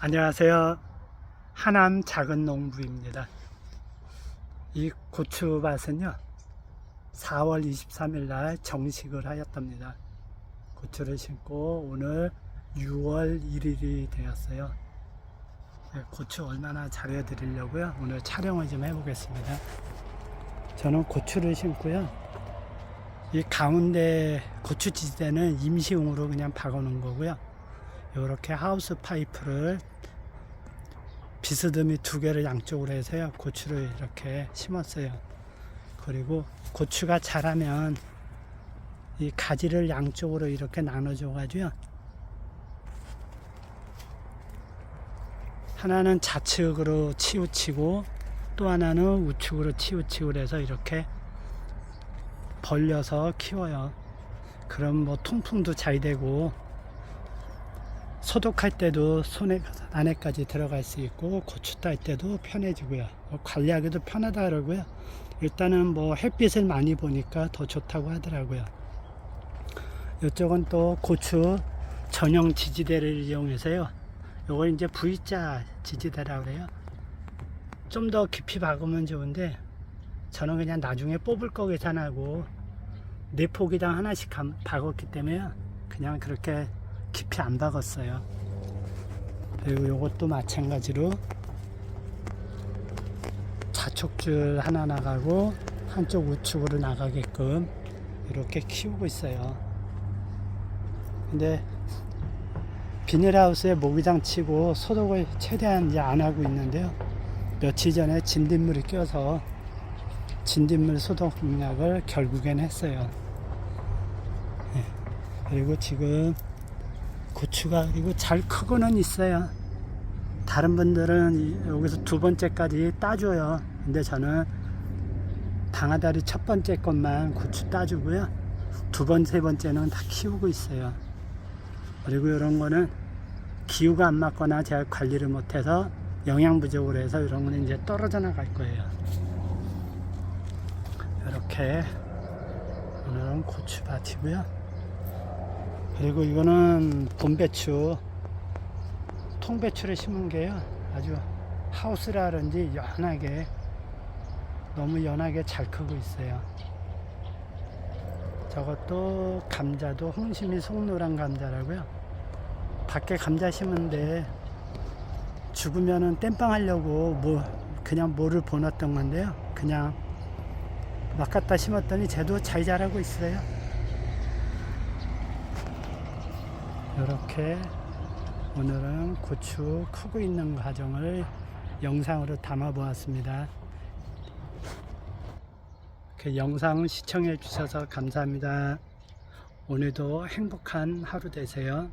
안녕하세요. 하남 작은 농부입니다. 이 고추밭은요, 4월 23일 날 정식을 하였답니다. 고추를 심고 오늘 6월 1일이 되었어요. 네, 고추 얼마나 잘해드리려고요. 오늘 촬영을 좀 해보겠습니다. 저는 고추를 심고요. 이 가운데 고추 지대는 임시용으로 그냥 박아놓은 거고요. 이렇게 하우스 파이프를 비스듬히 두 개를 양쪽으로 해서요 고추를 이렇게 심었어요. 그리고 고추가 자라면 이 가지를 양쪽으로 이렇게 나눠줘 가지고요 하나는 좌측으로 치우치고 또 하나는 우측으로 치우치고 그래서 이렇게 벌려서 키워요. 그럼 뭐 통풍도 잘 되고 소독할 때도 손에 안에까지 들어갈 수 있고 고추 딸 때도 편해지고요. 어, 관리하기도 편하다 그러고요. 일단은 뭐 햇빛을 많이 보니까 더 좋다고 하더라고요. 이쪽은 또 고추 전용 지지대를 이용해서요. 요걸 이제 V자 지지대라 그래요. 좀 더 깊이 박으면 좋은데 저는 그냥 나중에 뽑을 거 계산하고 네 포기당 하나씩 감- 박았기 때문에 그냥 그렇게 깊이 안 박았어요. 그리고 이것도 마찬가지로 좌측줄 하나 나가고 한쪽 우측으로 나가게끔 이렇게 키우고 있어요. 근데 비닐하우스에 모기장 치고 소독을 최대한 이제 안 하고 있는데요. 며칠 전에 진딧물이 껴서 진딧물 소독약을 결국엔 했어요. 예. 그리고 지금 고추가 그리고 잘 크고는 있어요. 다른 분들은 이- 여기서 두 번째까지 따줘요. 근데 저는 방아다리 첫 번째 것만 고추 따주고요. 두 번, 세 번째는 다 키우고 있어요. 그리고 이런 거는 기후가 안 맞거나 제가 관리를 못해서 영양 부족으로 해서 이런 거는 이제 떨어져 나갈 거예요. 이렇게 오늘은 고추밭이고요. 그리고 이거는 봄배추 통배추를 심은 게요. 아주 하우스라든지 연하게 너무 연하게 잘 크고 있어요. 저것도 감자도 홍심이 송노란 감자라고요. 밖에 감자 심은데 죽으면은 땜빵 하려고 뭐 그냥 뭐를 보놨던 건데요. 그냥 막 갖다 심었더니 쟤도 잘 자라고 있어요 이렇게 오늘은 고추 크고 있는 과정을 영상으로 담아 보았습니다. 그 영상 시청해 주셔서 감사합니다. 오늘도 행복한 하루 되세요.